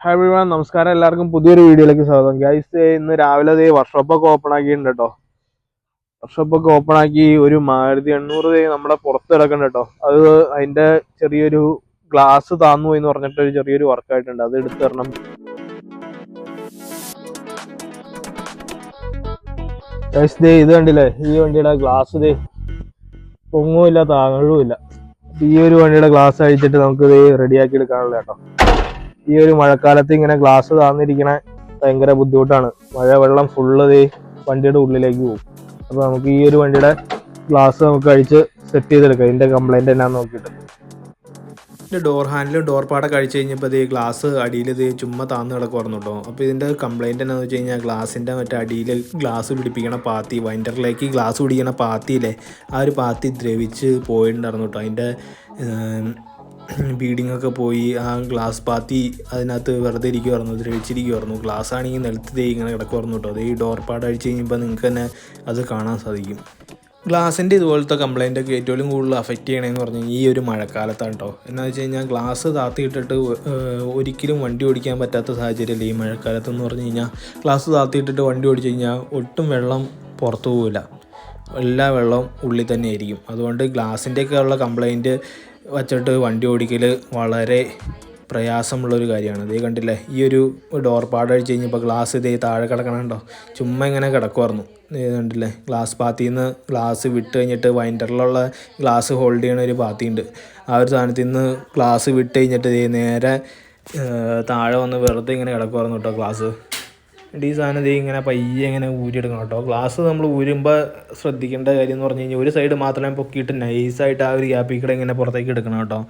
Hi everyone നമസ്കാരം. എല്ലാവർക്കും പുതിയൊരു വീഡിയോയിലേക്ക് സ്വാഗതം. ഗൈസ് ഇന്ന് രാവിലെ ദേ വർക്ക്ഷോപ്പ് ഒക്കെ ഓപ്പൺ ആക്കിയിട്ടുണ്ട് കേട്ടോ വർക്ക്ഷോപ്പ് ഒക്കെ ഓപ്പൺ ആക്കി ഒരു മാരുതി എണ്ണൂറ് ദേ നമ്മുടെ പുറത്ത് കിടക്കുന്നുണ്ട് കേട്ടോ അത് അതിന്റെ ചെറിയൊരു ഗ്ലാസ് താന്നു എന്ന് പറഞ്ഞിട്ട് ഒരു ചെറിയൊരു വർക്കായിട്ടുണ്ട് അത് എടുത്തു തരണം. ഗൈസ് ദേ ഇത് കണ്ടില്ലേ? ഈ വണ്ടിയുടെ ഗ്ലാസ് ദേ പൊങ്ങുമില്ല താങ്ങഴുമില്ല ഈ ഒരു വണ്ടിയുടെ ഗ്ലാസ് അഴിച്ചിട്ട് നമുക്ക് ഇത് റെഡിയാക്കി എടുക്കാനുള്ള കേട്ടോ ഈ ഒരു മഴക്കാലത്ത് ഇങ്ങനെ ഗ്ലാസ് താന്നിരിക്കണ ഭയങ്കര ബുദ്ധിമുട്ടാണ്. മഴ വെള്ളം ഫുള്ള് ദേ വണ്ടിയുടെ ഉള്ളിലേക്ക് പോകും. അപ്പൊ നമുക്ക് ഈ ഒരു വണ്ടിയുടെ ഗ്ലാസ് നമുക്ക് അഴിച്ച് സെറ്റ് ചെയ്തെടുക്കാം. ഇതിന്റെ കംപ്ലൈന്റ് എന്നാന്ന് നോക്കിയിട്ട്. ഡോർ ഹാൻഡിലും ഡോർ പാടൊക്കെ അഴിച്ച് കഴിഞ്ഞപ്പോൾ ഇത് ഗ്ലാസ് അടിയിൽ ഇത് ചുമ്മാ താന്ന് കിടക്കുമായിരുന്നു കേട്ടോ അപ്പോൾ ഇതിന്റെ കംപ്ലൈന്റ് എന്നാന്ന് വെച്ച് കഴിഞ്ഞാൽ ഗ്ലാസിന്റെ മറ്റേ അടിയിൽ ഗ്ലാസ് പിടിപ്പിക്കണ പാത്തി വൈൻഡറിലേക്ക് ഗ്ലാസ് പിടിക്കണ പാത്തിയില്ലേ ആ ഒരു പാത്തി ദ്രവിച്ച് പോയിട്ടുണ്ടായിരുന്നു കേട്ടോ. അതിന്റെ ബീഡിംഗ് ഒക്കെ പോയി ആ ഗ്ലാസ് പാത്തി അതിനകത്ത് വെറുതെ ഇരിക്കുമായിരുന്നു ദ്രവിച്ചിരിക്കുമായിരുന്നു ഗ്ലാസ് ആണെങ്കിൽ നിലത്ത് ഇങ്ങനെ കിടക്കുമായിരുന്നു കേട്ടോ. അത് ഈ ഡോർ പാട് അഴിച്ച് കഴിഞ്ഞപ്പോൾ നിങ്ങൾക്ക് തന്നെ അത് കാണാൻ സാധിക്കും. ഗ്ലാസിന്റെ ഇതുപോലത്തെ കംപ്ലൈന്റ് ഒക്കെ ഏറ്റവും കൂടുതൽ അഫക്റ്റ് ചെയ്യണമെന്ന് പറഞ്ഞു ഈ ഒരു മഴക്കാലത്താണ് കേട്ടോ. എന്ന് വെച്ച് കഴിഞ്ഞാൽ ഗ്ലാസ് താത്തിയിട്ടിട്ട് ഒരിക്കലും വണ്ടി ഓടിക്കാൻ പറ്റാത്ത സാഹചര്യമല്ലേ ഈ മഴക്കാലത്ത് എന്ന് പറഞ്ഞു കഴിഞ്ഞാൽ ഗ്ലാസ് താത്തിയിട്ടിട്ട് വണ്ടി ഓടിച്ചു കഴിഞ്ഞാൽ ഒട്ടും വെള്ളം പുറത്തു പോകില്ല എല്ലാ വെള്ളവും ഉള്ളിൽ തന്നെ ആയിരിക്കും. അതുകൊണ്ട് ഗ്ലാസിന്റെയൊക്കെ ഉള്ള കംപ്ലൈന്റ് വച്ചിട്ട് വണ്ടി ഓടിക്കൽ വളരെ പ്രയാസമുള്ളൊരു കാര്യമാണ്. ഇതേ കണ്ടില്ലേ ഈ ഒരു ഡോർ പാട് അഴിച്ച് കഴിഞ്ഞപ്പോൾ ഗ്ലാസ് ഇതേ താഴെ കിടക്കണുണ്ടോ? ചുമ്മാ ഇങ്ങനെ കിടക്കുമായിരുന്നു ഇത് കണ്ടില്ലേ ഗ്ലാസ് പാത്തിയിൽ നിന്ന് ഗ്ലാസ് വിട്ട് കഴിഞ്ഞിട്ട് വൈൻഡറിലുള്ള ഗ്ലാസ് ഹോൾഡ് ചെയ്യണ ഒരു പാത്തി ഉണ്ട് ആ ഒരു സാധനത്തിൽ നിന്ന് ഗ്ലാസ് വിട്ട് കഴിഞ്ഞിട്ട് നേരെ താഴെ വന്ന് വെറുതെ ഇങ്ങനെ കിടക്കുമായിരുന്നു കേട്ടോ ഗ്ലാസ് എന്നിട്ട് ഈ സാധനം ഇങ്ങനെ പയ്യെ ഇങ്ങനെ ഊരിയെടുക്കണം കേട്ടോ. ഗ്ലാസ് നമ്മൾ ഊരുമ്പോൾ ശ്രദ്ധിക്കേണ്ട കാര്യം എന്ന് പറഞ്ഞു കഴിഞ്ഞാൽ ഒരു സൈഡ് മാത്രമേ പൊക്കിയിട്ട് നൈസായിട്ട് ആ ഒരു ഗ്യാപ്പിൽ കൂടെ ഇങ്ങനെ പുറത്തേക്ക് എടുക്കണം കേട്ടോ.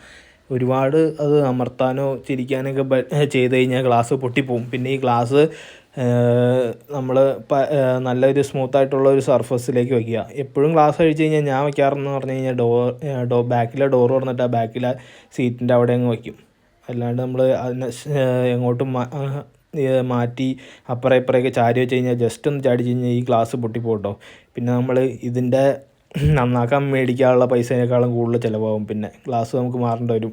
ഒരുപാട് അത് അമർത്താനോ ചിരിക്കാനൊക്കെ ചെയ്ത് കഴിഞ്ഞാൽ ഗ്ലാസ് പൊട്ടിപ്പോവും. പിന്നെ ഈ ഗ്ലാസ് നമ്മൾ നല്ലൊരു സ്മൂത്ത് ആയിട്ടുള്ള ഒരു സർഫസിലേക്ക് വയ്ക്കുക എപ്പോഴും ഗ്ലാസ് കഴിച്ച് കഴിഞ്ഞാൽ ഞാൻ വയ്ക്കാറെന്ന് പറഞ്ഞു കഴിഞ്ഞാൽ ഡോർ ഡോ ബാക്കിലെ ഡോർ തുറന്നിട്ട് ആ ബാക്കിലെ സീറ്റിന്റെ അവിടെ അങ്ങ് വയ്ക്കും അല്ലാണ്ട് നമ്മൾ അതിനെ എങ്ങോട്ടും മാറ്റി അപ്പുറം ഇപ്പുറമൊക്കെ ചാരി വെച്ച് കഴിഞ്ഞാൽ ജസ്റ്റ് ഒന്ന് ചാടി കഴിഞ്ഞാൽ ഈ ഗ്ലാസ് പൊട്ടിപ്പോട്ടോ പിന്നെ നമ്മൾ ഇതിന്റെ നന്നാക്കാൻ മേടിക്കാനുള്ള പൈസേനേക്കാളും കൂടുതൽ ചിലവാകും. പിന്നെ ഗ്ലാസ് നമുക്ക് മാറേണ്ടി വരും.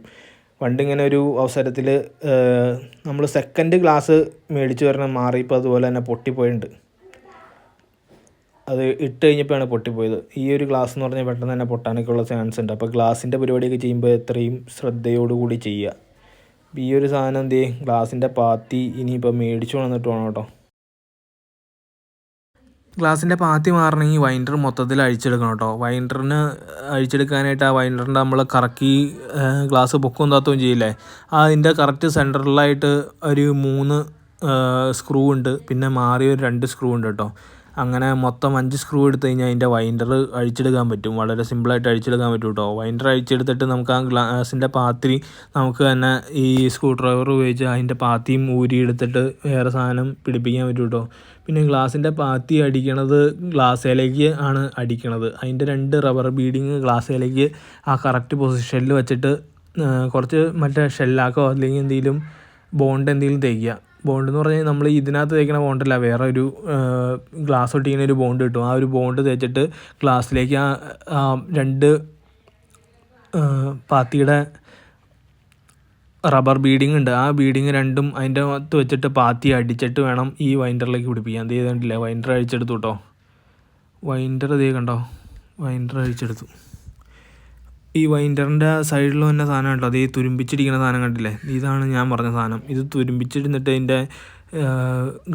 പണ്ട് ഇങ്ങനെ ഒരു അവസരത്തിൽ നമ്മൾ സെക്കൻഡ് ഗ്ലാസ് മേടിച്ചു വരണം മാറിയപ്പോൾ അതുപോലെ തന്നെ പൊട്ടിപ്പോയിട്ടുണ്ട് അത് ഇട്ട് കഴിഞ്ഞപ്പോഴാണ് പൊട്ടിപ്പോയത്. ഈ ഒരു ഗ്ലാസ് എന്ന് പറഞ്ഞാൽ പെട്ടെന്ന് തന്നെ പൊട്ടാനൊക്കെയുള്ള ചാൻസ് ഉണ്ട്. അപ്പോൾ ഗ്ലാസിന്റെ പരിപാടിയൊക്കെ ചെയ്യുമ്പോൾ എത്രയും ശ്രദ്ധയോടുകൂടി ചെയ്യുക. ഈ ഒരു സാധനം എന്ത് ചെയ്യും ഗ്ലാസിന്റെ പാത്തി ഇനിയിപ്പോൾ മേടിച്ചു വന്നിട്ട് വേണം കേട്ടോ. ഗ്ലാസിന്റെ പാത്തി മാറണമെങ്കിൽ വൈൻഡർ മൊത്തത്തിൽ അഴിച്ചെടുക്കണം കേട്ടോ. വൈൻഡറിന് അഴിച്ചെടുക്കാനായിട്ട് ആ വൈൻഡറിന്റെ നമ്മൾ കറക്കി ഗ്ലാസ് പൊക്കും താത്തുകയും ചെയ്യില്ലേ? അതിന്റെ കറക്റ്റ് സെന്ററിലായിട്ട് ഒരു മൂന്ന് സ്ക്രൂ ഉണ്ട്. പിന്നെ മാറി ഒരു രണ്ട് സ്ക്രൂ ഉണ്ട് കേട്ടോ. അങ്ങനെ മൊത്തം അഞ്ച് സ്ക്രൂ എടുത്തു കഴിഞ്ഞാൽ അതിന്റെ വൈൻഡർ അഴിച്ചെടുക്കാൻ പറ്റും. വളരെ സിമ്പിളായിട്ട് അഴിച്ചെടുക്കാൻ പറ്റും കേട്ടോ വൈൻഡർ അഴിച്ചെടുത്തിട്ട് നമുക്ക് ആ ഗ്ലാസിന്റെ പാത്രി നമുക്ക് തന്നെ ഈ സ്ക്രൂ ഡ്രൈവർ ഉപയോഗിച്ച് അതിന്റെ പാത്തിയും ഊരി എടുത്തിട്ട് വേറെ സാധനം പിടിപ്പിക്കാൻ പറ്റും കേട്ടോ പിന്നെ ഗ്ലാസിന്റെ പാത്തി അടിക്കണത് ഗ്ലാസ്സിലേക്ക് ആണ് അടിക്കണത്. അതിന്റെ രണ്ട് റബ്ബർ ബീഡിങ് ഗ്ലാസ്സിലേക്ക് ആ കറക്റ്റ് പൊസിഷനിൽ വെച്ചിട്ട് കുറച്ച് മറ്റേ ഷെല്ലാക്കോ അല്ലെങ്കിൽ എന്തെങ്കിലും ബോണ്ട് എന്തെങ്കിലും തേക്കുക. ബോണ്ട് എന്ന് പറഞ്ഞാൽ നമ്മൾ ഇതിനകത്ത് തേക്കണ ബോണ്ടല്ല വേറെ ഒരു ഗ്ലാസ് ഒട്ടിക്കുന്ന ഒരു ബോണ്ട് കിട്ടും. ആ ഒരു ബോണ്ട് തേച്ചിട്ട് ഗ്ലാസ്സിലേക്ക് ആ രണ്ട് പാത്തിയുടെ റബ്ബർ ബീഡിങ് ഉണ്ട്. ആ ബീഡിങ് രണ്ടും അതിന്റെ അകത്ത് വെച്ചിട്ട് പാത്തി അടിച്ചിട്ട് വേണം ഈ വൈൻഡറിലേക്ക് പിടിപ്പിക്കാൻ. ഇത് ചെയ്തിട്ടില്ല വൈൻഡർ അഴിച്ചെടുത്തു കേട്ടോ വൈൻഡർ ഇതേ കണ്ടോ? വൈൻഡർ അഴിച്ചെടുത്തു. ഈ വൈൻഡറിന്റെ സൈഡിൽ തന്നെ സാധനം കേട്ടോ അത് ഈ തുരുമ്പിച്ചിരിക്കുന്ന സാധനം കണ്ടില്ലേ? ഇതാണ് ഞാൻ പറഞ്ഞ സാധനം. ഇത് തുരുമ്പിച്ചിരുന്നിട്ട് അതിന്റെ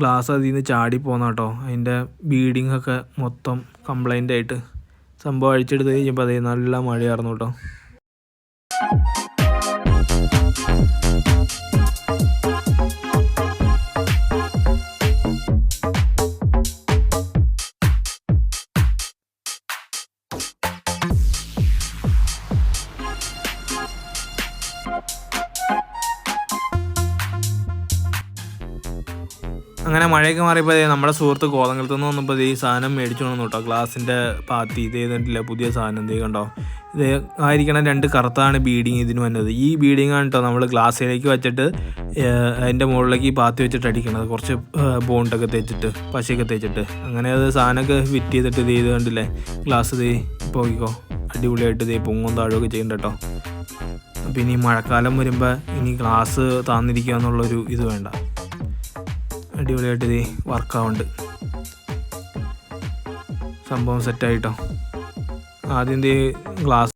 ഗ്ലാസ് അതിൽ നിന്ന് ചാടി പോകുന്ന കേട്ടോ. അതിന്റെ ബീഡിങ് ഒക്കെ മൊത്തം കംപ്ലൈന്റ് ആയിട്ട് സംഭവം അഴിച്ചെടുത്ത് കഴിഞ്ഞപ്പോൾ അതേ നല്ല മഴയായിരുന്നു കേട്ടോ. അങ്ങനെ മഴയൊക്കെ മാറിയപ്പോൾ നമ്മുടെ സുഹൃത്ത് കോതങ്കലത്ത് നിന്ന് വന്നപ്പോൾ ഈ സാധനം മേടിച്ചു വന്നു കേട്ടോ. ഗ്ലാസിന്റെ പാത്തി ഇത് ചെയ്തിട്ടില്ല പുതിയ സാധനം ദേ കണ്ടോ. ഇത് ആയിരിക്കണം രണ്ട് കറുത്താണ് ബീഡിങ് ഇതിന് വന്നത്. ഈ ബീഡിങ് ആണ് കേട്ടോ നമ്മൾ ഗ്ലാസ്സിലേക്ക് വെച്ചിട്ട് അതിന്റെ മുകളിലേക്ക് ഈ പാത്തി വെച്ചിട്ട് അടിക്കണത്. കുറച്ച് ബോണ്ടൊക്കെ തേച്ചിട്ട് പശയൊക്കെ തേച്ചിട്ട്. അങ്ങനെ അത് സാധനമൊക്കെ ഫിറ്റ് ചെയ്തിട്ട് ഇത് ചെയ്ത് കണ്ടില്ലേ? ഗ്ലാസ് ഇത് പോയിക്കോ അടിപൊളിയായിട്ട് ഇത് പൊങ്ങും താഴുമൊക്കെ ചെയ്യണ്ടോ പിന്നെ ഈ മഴക്കാലം വരുമ്പോൾ ഇനി ഗ്ലാസ് താന്നിരിക്കുക എന്നുള്ളൊരു ഇത് വേണ്ട. അടിപൊളിയായിട്ട് ഇത് വർക്കാവുന്നുണ്ട് സംഭവം സെറ്റായിട്ടോ ആദ്യം ഇത് ഗ്ലാസ്